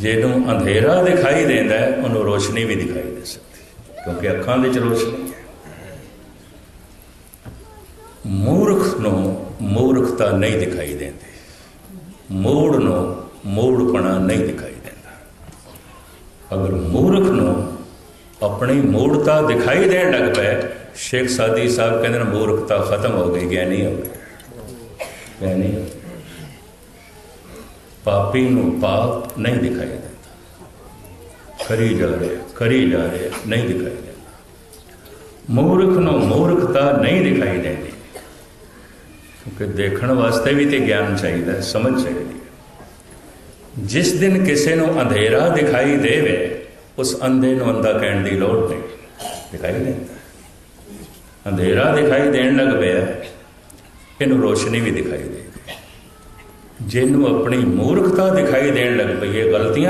ਜਿਹਨੂੰ ਅੰਧੇਰਾ ਦਿਖਾਈ ਦਿੰਦਾ ਹੈ, ਉਹਨੂੰ ਰੋਸ਼ਨੀ ਵੀ ਦਿਖਾਈ ਦੇ ਸਕਦੀ ਕਿਉਂਕਿ ਅੱਖਾਂ ਵਿੱਚ ਰੋਸ਼ਨੀ ਹੈ। ਮੂਰਖ ਨੂੰ ਮੂਰਖਤਾ ਨਹੀਂ ਦਿਖਾਈ ਦਿੰਦੀ। ਮੂੜ ਨੂੰ ਮੂੜਪਣਾ ਨਹੀਂ ਦਿਖਾਈ ਦਿੰਦਾ। ਅਗਰ ਮੂਰਖ ਨੂੰ ਆਪਣੀ ਮੂੜਤਾ ਦਿਖਾਈ ਦੇਣ ਲੱਗ ਪਏ ਸ਼ੇਖ ਸਾਦੀ ਸਾਹਿਬ ਕਹਿੰਦੇ ਨੇ ਮੂਰਖਤਾ ਖਤਮ ਹੋ ਗਈ ਗਿਆਨੀ ਹੋ ਗਿਆ ਗਿਆਨੀ ਹੋ ਗਿਆ। ਪਾਪੀ ਨੂੰ ਪਾਪ ਨਹੀਂ ਦਿਖਾਈ ਦਿੰਦਾ ਕਰੀ ਜਾ ਰਿਹਾ ਕਰੀ ਜਾ ਰਿਹਾ ਨਹੀਂ ਦਿਖਾਈ ਦਿੰਦਾ ਮੂਰਖ ਨੂੰ ਮੂਰਖਤਾ ਨਹੀਂ ਦਿਖਾਈ ਦਿੰਦੀ। ਕਿਉਂਕਿ ਦੇਖਣ ਵਾਸਤੇ ਵੀ ਤੇ ਗਿਆਨ ਚਾਹੀਦਾ ਹੈ, ਸਮਝ ਚਾਹੀਦੀ ਹੈ। ਜਿਸ ਦਿਨ ਕਿਸੇ ਨੂੰ ਅੰਧੇਰਾ ਦਿਖਾਈ ਦੇਵੇ ਉਸ ਅੰਧੇ ਨੂੰ ਅੰਧਾ ਕਹਿਣ ਦੀ ਲੋੜ ਨਹੀਂ। ਦਿਖਾਈ ਦਿੰਦਾ। ਅੰਧੇਰਾ ਦਿਖਾਈ ਦੇਣ ਲੱਗ ਪਿਆ ਇਹਨੂੰ ਰੋਸ਼ਨੀ ਵੀ ਦਿਖਾਈ ਦੇਗੀ ਜਿਹਨੂੰ ਆਪਣੀ ਮੂਰਖਤਾ ਦਿਖਾਈ ਦੇਣ ਲੱਗ ਪਈ ਹੈ ਗਲਤੀਆਂ